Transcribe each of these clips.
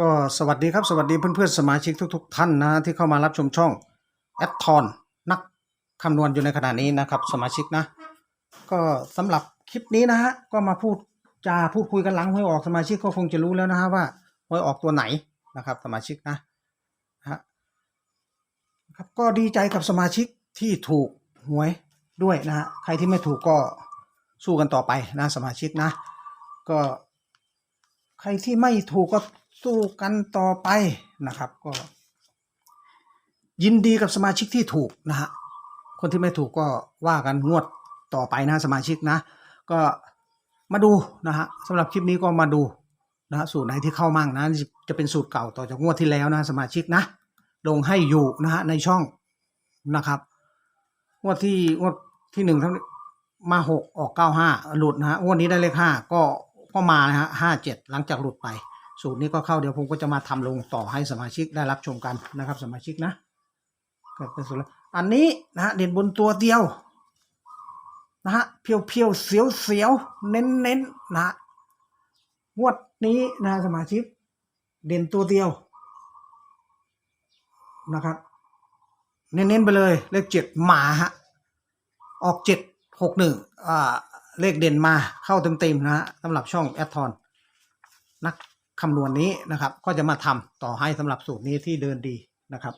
ก็สวัสดีครับสวัสดีเพื่อนๆสมาชิกทุก ๆ ท่านนะที่เข้ามารับชมช่องแอดทอนนักคำนวณอยู่ในขณะนี้นะครับสมาชิกนะ ก็สำหรับคลิปนี้นะฮะก็มาพูดจาพูดคุยกันหลังหวยออกสมาชิกก็คงจะรู้แล้วนะฮะว่าหวยออกตัวไหนนะครับ สมาชิกนะนะฮะครับก็ดีใจกับสมาชิกที่ถูกหวยด้วยนะฮะใครที่ไม่ถูกก็สู้กันต่อไปนะสมาชิกนะ ก็ใครที่ไม่ถูกก็ สู้กันต่อไปนะครับก็ ยินดีกับสมาชิกที่ถูกนะฮะคนที่ไม่ถูกก็ว่ากันงวดต่อไปนะสมาชิกนะ ก็มาดูนะฮะสำหรับคลิปนี้ก็มาดูนะฮะสูตรไหนที่เข้ามั่งนะจะเป็นสูตรเก่าต่อจากงวดที่แล้วนะสมาชิกนะลงให้อยู่นะฮะในช่องนะครับงวดที่งวดที่หนึ่งทั้งมาหกออกเก้าห้าหลุดนะฮะงวดนี้ได้เลขห้าก็ก็มานะฮะห้าเจ็ดหลังจากหลุดไป สูตรนี้ก็เข้าเดี๋ยวผมก็จะมาทำลงต่อให้สมาชิกได้รับชมกันนะครับ สมาชิกนะก็เป็นสูตรอันนี้นะฮะเด่นบนตัวเดียวนะฮะเพียวเพียวเสียวเสียวเน้นเน้นนะฮะงวดนี้นะสมาชิก เด่นตัวเดียวนะครับ เน้นๆไปเลย เลขเจ็ดมาฮะออกเจ็ดหกหนึ่งอ่าเลขเด่นมาเข้าเต็มๆนะฮะสำหรับช่องแอดทอนนัก คำนวณนี้นะครับ ก็จะมาทำต่อให้สำหรับสูตรนี้ที่เดินดีนะครับ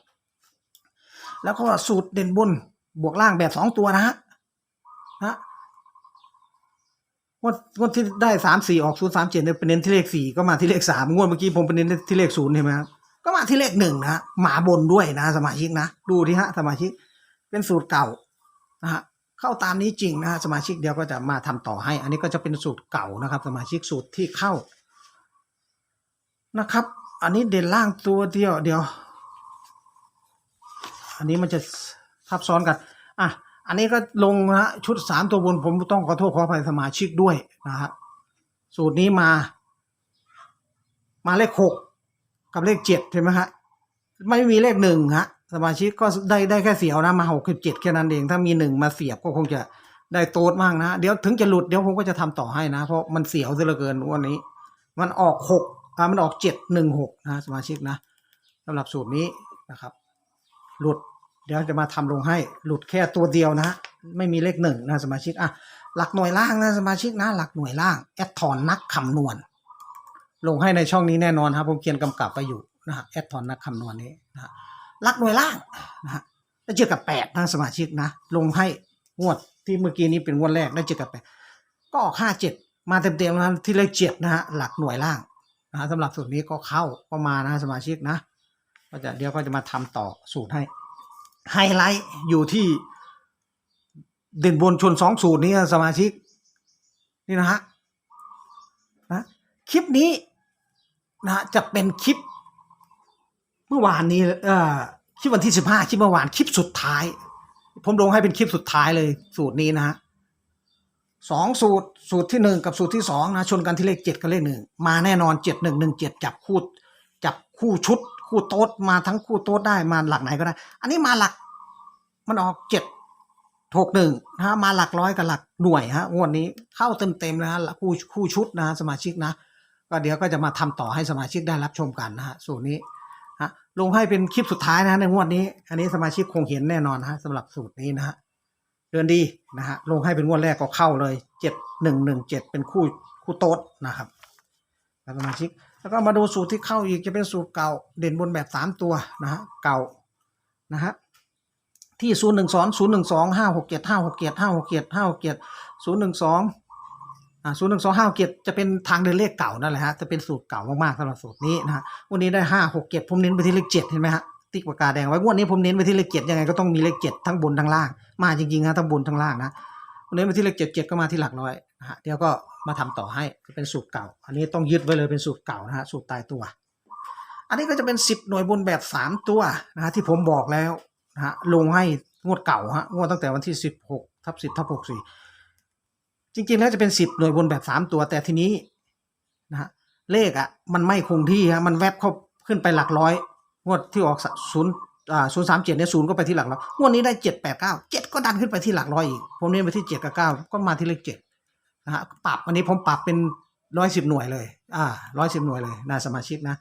แล้วก็สูตรเด่นบนบวกล่างแบบสองตัวนะฮะนะงวดงวดที่ได้สามสี่ออกศูนย์สามเจ็ดเนี่ยเป็นเน้นที่เลขสี่ก็มาที่เลขสามงวดเมื่อกี้ผมเป็นเน้นที่เลขศูนย์เห็นไหมครับก็มาที่เลขหนึ่งนะหมาบนด้วยนะ สมาชิกนะ ดูที่ฮะ สมาชิกเป็นสูตรเก่านะฮะเข้าตามนี้จริงนะฮะสมาชิกเดียวก็จะมาทำต่อให้ อันนี้ก็จะเป็นสูตรเก่านะครับ สมาชิกสูตรที่เข้า นะครับ อันนี้เด่นล่างตัวเดียวเดียว อันนี้มันจะซับซ้อนกัน อะ อันนี้ก็ลงนะชุดสามตัวบนผมต้องขอโทษขออภัยสมาชิกด้วยนะฮะสูตรนี้มา มาเลขหกกับเลขเจ็ดใช่ไหมฮะไม่มีเลขหนึ่งฮะสมาชิกก็ได้ได้แค่เสียวนะมาหกสิบเจ็ดแค่นั้นเองถ้ามีหนึ่งมาเสียบก็คงจะได้โต๊ดมากนะ เดี๋ยวถึงจะหลุดเดี๋ยวผมก็จะทำต่อให้นะ เพราะมันเสียวซะเหลือเกินวันนี้ มันออกหก อ่ามันออกเจ็ดหนึ่งหกนะสมาชิกนะสำหรับสูตรนี้นะครับ หลุดเดี๋ยวจะมาทำลงให้หลุดแค่ตัวเดียวนะ ไม่มีเลขหนึ่งนะสมาชิกอะหลักหน่วยล่างนะสมาชิกนะ หลักหน่วยล่างแอดทอนนักคำนวณ ลงให้ในช่องนี้แน่นอนครับผมเขียนกำกับไปอยู่นะฮะแอดทอนนักคำนวณนี้นะฮะหลักหน่วยล่างนะฮะได้เจอกับแปดนะสมาชิกนะ ลงให้งวดที่เมื่อกี้นี้เป็นงวดแรกได้เจอกับแปดก็ออกห้าเจ็ดมาเต็มๆนะที่เลขเจ็ดนะฮะหลักหน่วยล่าง นะสำหรับสูตรนี้ก็เข้าก็มานะสมาชิกนะ ก็จะเดี๋ยวก็จะมาทำต่อสูตรให้ไฮไลท์อยู่ที่เด่นบนชนสองสูตรนี้สมาชิก นี่นะฮะนะคลิปนี้นะฮะจะเป็นคลิป เมื่อวานนี้เอ่อคลิปวันที่สิบห้าคลิปเมื่อวานคลิปสุดท้าย ผมลงให้เป็นคลิปสุดท้ายเลยสูตรนี้นะฮะ สองสูตรสูตรที่หนึ่งกับสูตรที่สองนะชนกันที่เลขเจ็ดกับเลขหนึ่งมาแน่นอนเจ็ดหนึ่งหนึ่งเจ็ดจับคู่จับคู่ชุด คู่โต๊ดมาทั้งคู่โต๊ดได้มาหลักไหนก็ได้ อันนี้มาหลักมันออกเจ็ดหกหนึ่งนะฮะมาหลักร้อยกับหลักหน่วยฮะงวดนี้เข้าเต็มเต็มๆเลยฮะคู่คู่ชุดนะสมาชิกนะ ก็เดี๋ยวก็จะมาทำต่อให้สมาชิกได้รับชมกันนะฮะสูตรนี้ฮะลงให้เป็นคลิปสุดท้ายนะฮะในงวดนี้ อันนี้สมาชิกคงเห็นแน่นอนนะฮะสำหรับสูตรนี้นะฮะ เดินดีนะฮะลงให้เป็นงวดแรกก็เข้าเลยเจ็ดหนึ่งหนึ่งเจ็ดเป็นคู่คู่โต๊ดนะครับแล้วสมาชิกแล้วก็มาดูสูตรที่เข้าอีกจะเป็นสูตรเก่าเด่นบนแบบสามตัวนะฮะเก่านะฮะที่ศูนย์หนึ่งสองศูนย์หนึ่งสองห้าหกเจ็ดห้าหกเจ็ดห้าหกเจ็ดห้าหกเจ็ดศูนย์หนึ่งสองอ่าศูนย์หนึ่งสองห้าเจ็ดจะเป็นทางเดินเลขเก่านั่นแหละฮะจะเป็นสูตรเก่ามากๆสำหรับสูตรนี้นะฮะวันนี้ได้ห้าหกเจ็ดผมเน้นไปที่เลขเจ็ดเห็นไหมฮะ ติ๊กปากกาแดงไว้งวดนี้ผมเน้นไปที่เลขเจ็ดยังไงก็ต้องมีเลขเจ็ดทั้งบนทั้งล่าง มาจริงๆนะทั้งบนทั้งล่างนะเน้นไปที่เลขเจ็ดเจ็ดก็มาที่หลักร้อยนะฮะเดี๋ยวก็มาทำต่อให้เป็นสูตรเก่า อันนี้ต้องยึดไว้เลยเป็นสูตรเก่านะฮะสูตรตายตัว อันนี้ก็จะเป็นสิบหน่วยบนแบบสามตัวนะฮะที่ผมบอกแล้วนะฮะลงให้งวดเก่าฮะงวดตั้งแต่วันที่สิบหกทับสิบทับหกสี่จริงๆแล้วจะเป็นสิบหน่วยบนแบบสามตัว แต่ทีนี้นะฮะเลขอะมันไม่คงที่ฮะมันแวบเข้าขึ้นไปหลักร้อย งวดที่ออกศูนย์อ่าศูนย์สามเจ็ดเนี่ยศูนย์ก็ไปที่หลักร้อยงวดนี้ได้เจ็ดแปดเก้าเจ็ดก็ดันขึ้นไปที่หลักร้อยอีก ผมเน้นไปที่เจ็ดกับเก้าก็มาที่เลขเจ็ดนะฮะปรับอันนี้ผมปรับเป็นร้อยสิบหน่วยเลย อ่าร้อยสิบหน่วยเลยนะสมาชิกนะ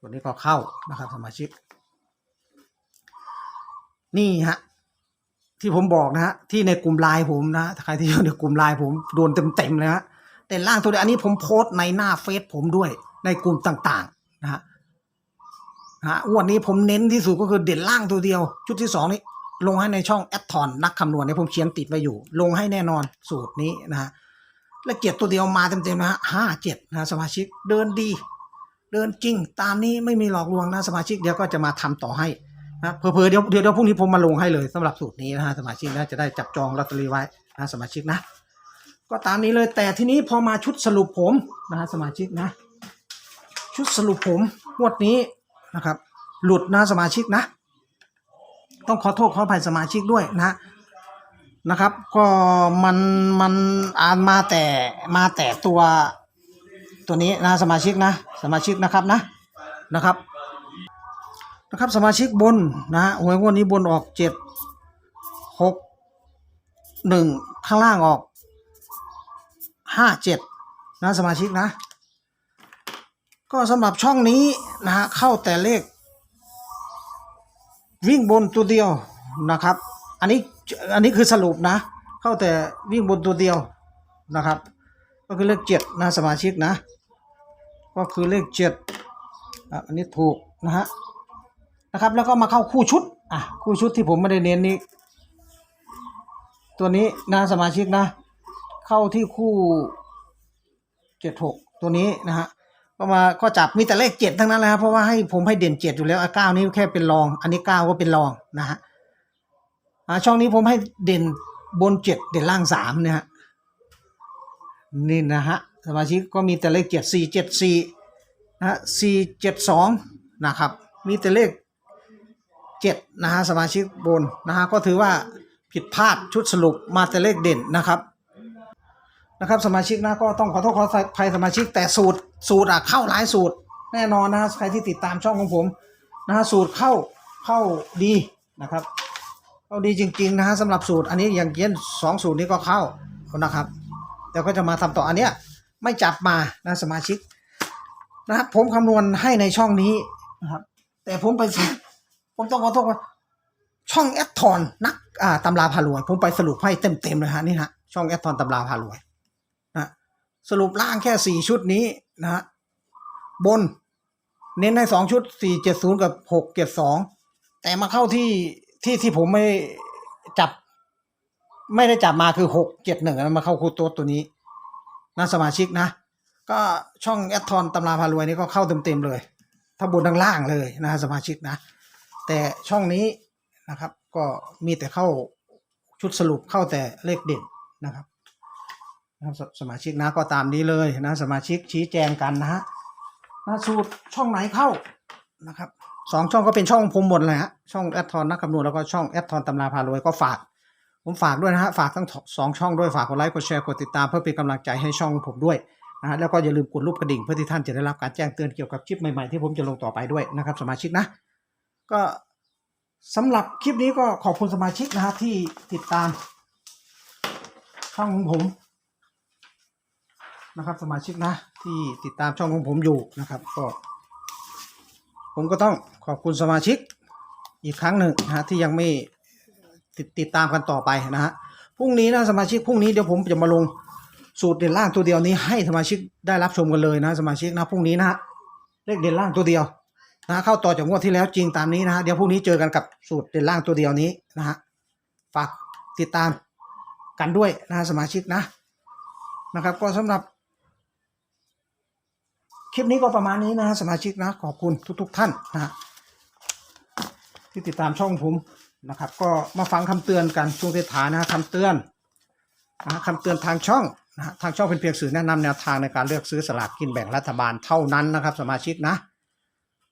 ตัวนี้ก็เข้านะครับสมาชิก นี่ฮะที่ผมบอกนะฮะที่ในกลุ่มไลน์ผมนะใครที่อยู่ในกลุ่มไลน์ผมโดนเต็มๆเลยฮะแต่ล่างตัวเดียวอันนี้ผมโพสต์ในหน้าเฟซผมด้วยในกลุ่มต่างๆนะฮะ นะฮะวันนี้ผมเน้นที่สุดก็คือเด่นล่างตัวเดียว ชุดที่สองนี้ลงให้ในช่องแอดทอนนักคำนวณเนี่ยผมเขียนติดไว้อยู่ ลงให้แน่นอนสูตรนี้นะฮะและเกียรติตัวเดียวมาเต็มๆนะฮะห้าเจ็ดนะสมาชิกเดินดี เดินจริง ตามนี้ไม่มีหลอกลวงนะสมาชิกเดี๋ยวก็จะมาทำต่อให้นะเพอเดี๋ยวเดี๋ยวเดี๋ยวพรุ่งนี้ผมมาลงให้เลยสำหรับสูตรนี้นะฮะสมาชิกนะจะได้จับจองลอตเตอรี่ไว้นะสมาชิกนะ ก็ตามนี้เลยแต่ทีนี้พอมาชุดสรุปผมนะฮะสมาชิกนะ ชุดสรุปผมงวดนี้ นะครับ หลุดนะสมาชิกนะ ต้องขอโทษขออภัยสมาชิกด้วยนะนะครับ ก็มันมันอ่านมาแต่มาแต่ตัวตัวนี้นะสมาชิกนะ สมาชิกนะครับนะนะครับนะครับสมาชิกบนนะหวยงวดนี้บนออกเจ็ดหกหนึ่งข้างล่างออกห้าเจ็ดนะสมาชิกนะ ก็สำหรับช่องนี้นะฮะเข้าแต่เลข วิ่งบนตัวเดียวนะครับ อันนี้อันนี้คือสรุปนะ เข้าแต่วิ่งบนตัวเดียวนะครับ ก็คือเลขเจ็ดนะสมาชิกนะ ก็คือเลขเจ็ดอันนี้ถูกนะฮะนะครับ แล้วก็มาเข้าคู่ชุดอะคู่ชุดที่ผมไม่ได้เน้นนี้ ตัวนี้นะสมาชิกนะ เข้าที่คู่เจ็ดหกตัวนี้นะฮะ ก็มาก็จับมีแต่เลขเจ็ดทั้งนั้นเลยครับเพราะว่าให้ผมให้เด่นเจ็ดอยู่แล้วเก้านี้แค่เป็นรอง อันนี้เก้าก็เป็นรองนะฮะช่องนี้ผมให้เด่นบนเจ็ดเด่นล่างสามเนี่ยฮะนี่นะฮะสมาชิกก็มีแต่เลขเจ็ดสี่เจ็ดสี่นะฮะสี่เจ็ดสองนะครับ มีแต่เลขเจ็ดนะฮะสมาชิกบนนะฮะก็ถือว่าผิดพลาดชุดสรุปมาแต่เลขเด่นนะครับนะครับสมาชิกนะก็ต้องขอโทษขออภัยสมาชิกแต่สูตร สูตรอะเข้าหลายสูตรแน่นอนนะใครที่ติดตามช่องของผมนะฮะสูตรเข้าเข้าดีนะครับ เข้าดีจริงๆนะฮะสำหรับสูตรอันนี้อย่างเย็นสองสูตรนี้ก็เข้านะครับเดี๋ยวก็จะมาทำต่ออันเนี้ยไม่จับมานะสมาชิกนะครับผมคำนวณให้ในช่องนี้นะครับ แต่ผมไปผมต้องขอโทษว่าช่องแอดทอนนักอ่าตำราพารวย ผมไปสรุปให้เต็มๆเลยฮะนี่ฮะช่องแอดทอนตำราพารวยนะสรุปล่างแค่สี่ชุดนี้ นะฮะบน เน้นให้สองชุดสี่เจ็ดศูนย์กับหกเจ็ดสองแต่มาเข้าที่ที่ที่ผมไม่จับ ไม่ได้จับมาคือหกเจ็ดหนึ่งมาเข้าคู่ตัวตัวนี้นะสมาชิกนะ ก็ช่องแอดทอนตำราพารวยนี่ก็เข้าเต็มๆเลย ถ้าบนทั้งล่างเลยนะสมาชิกนะ แต่ช่องนี้นะครับ ก็มีแต่เข้าชุดสรุปเข้าแต่เลขเด่นนะครับ นะครับสสมาชิกนะก็ตามนี้เลยนะสมาชิกชี้แจงกันนะฮะนะสูตรช่องไหนเข้านะครับสองช่องก็เป็นช่องผมหมดเลยฮะช่องแอดทอนนักคำนวณแล้วก็ช่องแอดทอนตำราพารวยก็ฝาก ผมฝากด้วยนะฮะฝากทั้งสองช่องด้วยฝากกดไลค์กดแชร์กดติดตามเพื่อเป็นกำลังใจให้ช่องของผมด้วยนะฮะแล้วก็อย่าลืมกดรูปกระดิ่งเพื่อที่ท่านจะได้รับการแจ้งเตือนเกี่ยวกับคลิปใหม่ๆที่ผมจะลงต่อไปด้วยนะครับ สมาชิกนะ ก็สำหรับคลิปนี้ก็ขอบคุณสมาชิกนะฮะที่ติดตามช่องของผม นะครับ สมาชิกนะ ที่ติดตามช่องของผมอยู่นะครับ ก็ ผมก็ต้องขอบคุณสมาชิกอีกครั้งหนึ่งนะฮะที่ยังไม่ติดติดตามกันต่อไปนะฮะพรุ่งนี้นะสมาชิกพรุ่งนี้เดี๋ยวผมจะมาลงสูตรเด่นล่างตัวเดียวนี้ให้สมาชิกได้รับชมกันเลยนะ สมาชิกนะพรุ่งนี้นะฮะเลขเด่นล่างตัวเดียวนะเข้าต่อจากงวดที่แล้วจริงตามนี้นะฮะเดี๋ยวพรุ่งนี้เจอกันกับสูตรเด่นล่างตัวเดียวนี้นะฮะฝากติดตามกันด้วยนะสมาชิกนะนะครับ ก็สำหรับ คลิปนี้ก็ประมาณนี้นะฮะสมาชิกนะขอบคุณทุก ๆ ท่านนะฮะที่ติดตามช่องผมนะครับ ก็มาฟังคำเตือนกันช่วงเท้านะฮะคำเตือนนะฮะคำเตือนทางช่องนะฮะทางช่องเป็นเพียงสื่อแนะนำแนวทางในการเลือกซื้อสลากกินแบ่งรัฐบาลเท่านั้นนะครับ สมาชิกนะ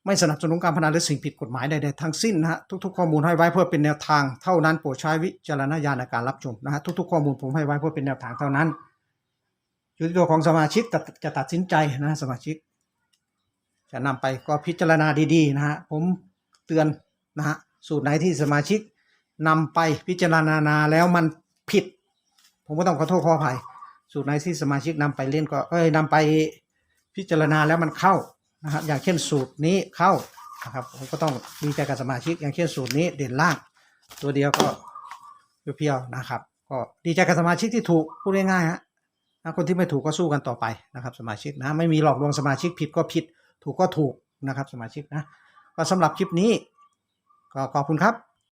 ไม่สนับสนุนการพนันหรือสิ่งผิดกฎหมายใดๆทั้งสิ้นนะฮะทุกๆข้อมูลให้ไว้เพื่อเป็นแนวทางเท่านั้นโปรดใช้วิจารณญาณในการรับชมนะฮะทุกๆข้อมูลผมให้ไว้เพื่อเป็นแนวทางเท่านั้น อยู่ที่ตัวของสมาชิกจะตัดสินใจนะสมาชิก จะนำไปก็พิจารณาดีๆนะฮะผมเตือนนะฮะสูตรไหนที่สมาชิกนำไปพิจารณาแล้วมันผิด ผมก็ต้องขอโทษขออภัยสูตรไหนที่สมาชิกนำไปเล่นก็เอ้ยนำไปพิจารณาแล้วมันเข้านะครับอย่างเช่นสูตรนี้เข้านะครับผมก็ต้องดีใจกับสมาชิก อย่างเช่นสูตรนี้เด่นล่าง ตัวเดียวก็เพียวๆนะครับ ก็ดีใจกับสมาชิกที่ถูกพูดง่ายๆฮะ คนที่ไม่ถูกก็สู้กันต่อไปนะครับ สมาชิกนะไม่มีหลอกลวงสมาชิกผิดก็ผิด ถูกก็ถูกนะครับ สมาชิกนะก็สำหรับคลิปนี้ ก็ขอบคุณครับ